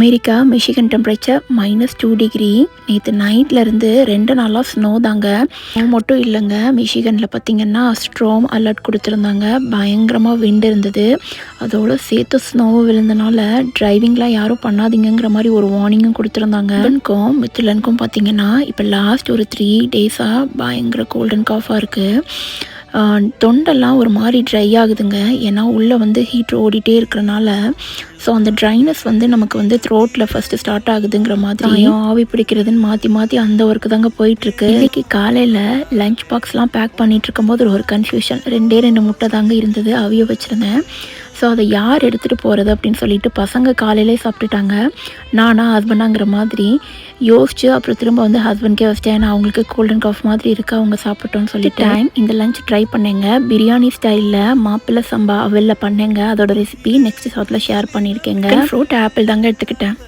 America Michigan temperature minus two degree நேற்று நைட்லேருந்து ரெண்டு நாளாக ஸ்னோ தாங்க. ஸ்னோ மட்டும் இல்லைங்க. மிஷிகனில் பார்த்தீங்கன்னா ஸ்ட்ரோம் அலர்ட் கொடுத்துருந்தாங்க. பயங்கரமாக விண்டு இருந்தது. அதோட சேர்த்து ஸ்னோவும் விழுந்தனால டிரைவிங்லாம் யாரும் பண்ணாதீங்கங்கிற மாதிரி ஒரு வார்னிங்கும் கொடுத்துருந்தாங்க. மித்துலனுக்கும் மித்துலனுக்கும் பார்த்தீங்கன்னா இப்போ லாஸ்ட் ஒரு த்ரீ டேஸாக பயங்கர கோல்டன் காஃபாக இருக்குது தொண்டெல்லாம் ஒரு மாதிரி ட்ரை ஆகுதுங்க. ஏன்னா உள்ளே வந்து ஹீட் ஓடிட்டே இருக்கிறனால ஸோ அந்த ட்ரைனஸ் வந்து நமக்கு வந்து த்ரோட்டில் ஃபஸ்ட்டு ஸ்டார்ட் ஆகுதுங்கிற மாதிரி. ஆவி பிடிக்கிறதுன்னு மாற்றி மாற்றி அந்த ஒர்க்கு தாங்க போயிட்டுருக்கு. இன்னைக்கு காலையில் லஞ்ச் பாக்ஸ்லாம் பேக் பண்ணிட்டு இருக்கும்போது ஒரு கன்ஃபியூஷன் ரெண்டே ரெண்டு முட்டை தாங்க இருந்தது அவிய வச்சுருந்தேன். ஸோ அதை யார் எடுத்துகிட்டு போகிறது அப்படின்னு சொல்லிட்டு பசங்க காலையிலே சாப்பிட்டுட்டாங்க. நானா ஹஸ்பண்டாங்கிற மாதிரி யோசிச்சு அப்புறம் திரும்ப வந்து ஹஸ்பண்ட்கே வச்சிட்டேன். ஏன்னா அவங்களுக்கு கோல்டன் காஃப் மாதிரி இருக்கு அவங்க சாப்பிட்டோன்னு சொல்லிட்டு டைம் இந்த லஞ்ச் ட்ரை பண்ணேங்க. பிரியாணி ஸ்டைலில் மாப்பிள்ளை சம்பா அவலில் பண்ணேங்க. அதோட ரெசிபி நெக்ஸ்ட் சாத்தில் ஷேர் பண்ணியிருக்கேங்க ஃப்ரூட் ஆப்பிள் தாங்க எடுத்துக்கிட்டேன்.